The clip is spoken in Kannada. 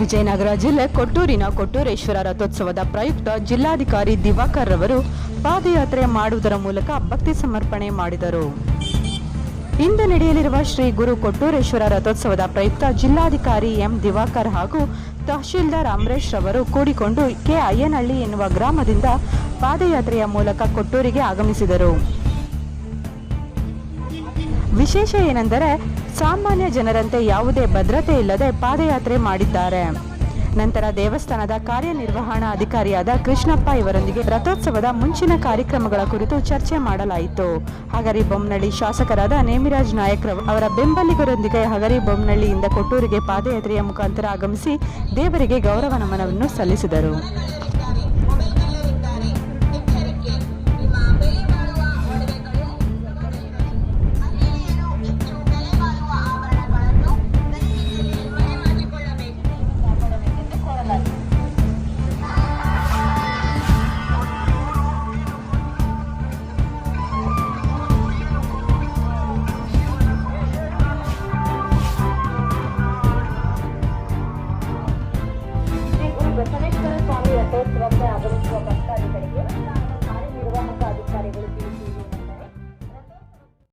ವಿಜಯನಗರ ಜಿಲ್ಲೆ ಕೊಟ್ಟೂರಿನ ಕೊಟ್ಟೂರೇಶ್ವರ ರಥೋತ್ಸವದ ಪ್ರಯುಕ್ತ ಜಿಲ್ಲಾಧಿಕಾರಿ ದಿವಾಕರ್ ರವರು ಪಾದಯಾತ್ರೆ ಮಾಡುವುದರ ಮೂಲಕ ಭಕ್ತಿ ಸಮರ್ಪಣೆ ಮಾಡಿದರು. ಇಂದು ನಡೆಯಲಿರುವ ಶ್ರೀ ಗುರು ಕೊಟ್ಟೂರೇಶ್ವರ ರಥೋತ್ಸವದ ಪ್ರಯುಕ್ತ ಜಿಲ್ಲಾಧಿಕಾರಿ ಎಂ ದಿವಾಕರ್ ಹಾಗೂ ತಹಶೀಲ್ದಾರ್ ಅಮರೇಶ್ ರವರು ಕೂಡಿಕೊಂಡು ಕೆ ಅಯ್ಯನಹಳ್ಳಿ ಎನ್ನುವ ಗ್ರಾಮದಿಂದ ಪಾದಯಾತ್ರೆಯ ಮೂಲಕ ಕೊಟ್ಟೂರಿಗೆ ಆಗಮಿಸಿದರು. ವಿಶೇಷ ಏನೆಂದರೆ ಸಾಮಾನ್ಯ ಜನರಂತೆ ಯಾವುದೇ ಭದ್ರತೆ ಇಲ್ಲದೆ ಪಾದಯಾತ್ರೆ ಮಾಡಿದ್ದಾರೆ. ನಂತರ ದೇವಸ್ಥಾನದ ಕಾರ್ಯನಿರ್ವಹಣಾ ಅಧಿಕಾರಿಯಾದ ಕೃಷ್ಣಪ್ಪ ಇವರೊಂದಿಗೆ ರಥೋತ್ಸವದ ಮುಂಚಿನ ಕಾರ್ಯಕ್ರಮಗಳ ಕುರಿತು ಚರ್ಚೆ ಮಾಡಲಾಯಿತು. ಹಗರಿ ಬೊಮ್ಮನಳ್ಳಿ ಶಾಸಕರಾದ ನೇಮಿರಾಜ್ ನಾಯಕ್ ಅವರ ಬೆಂಬಲಿಗರೊಂದಿಗೆ ಹಗರಿ ಬೊಮ್ಮನಳ್ಳಿಯಿಂದ ಕೊಟ್ಟೂರಿಗೆ ಪಾದಯಾತ್ರೆಯ ಮುಖಾಂತರ ಆಗಮಿಸಿ ದೇವರಿಗೆ ಗೌರವ ನಮನವನ್ನು ಸಲ್ಲಿಸಿದರು.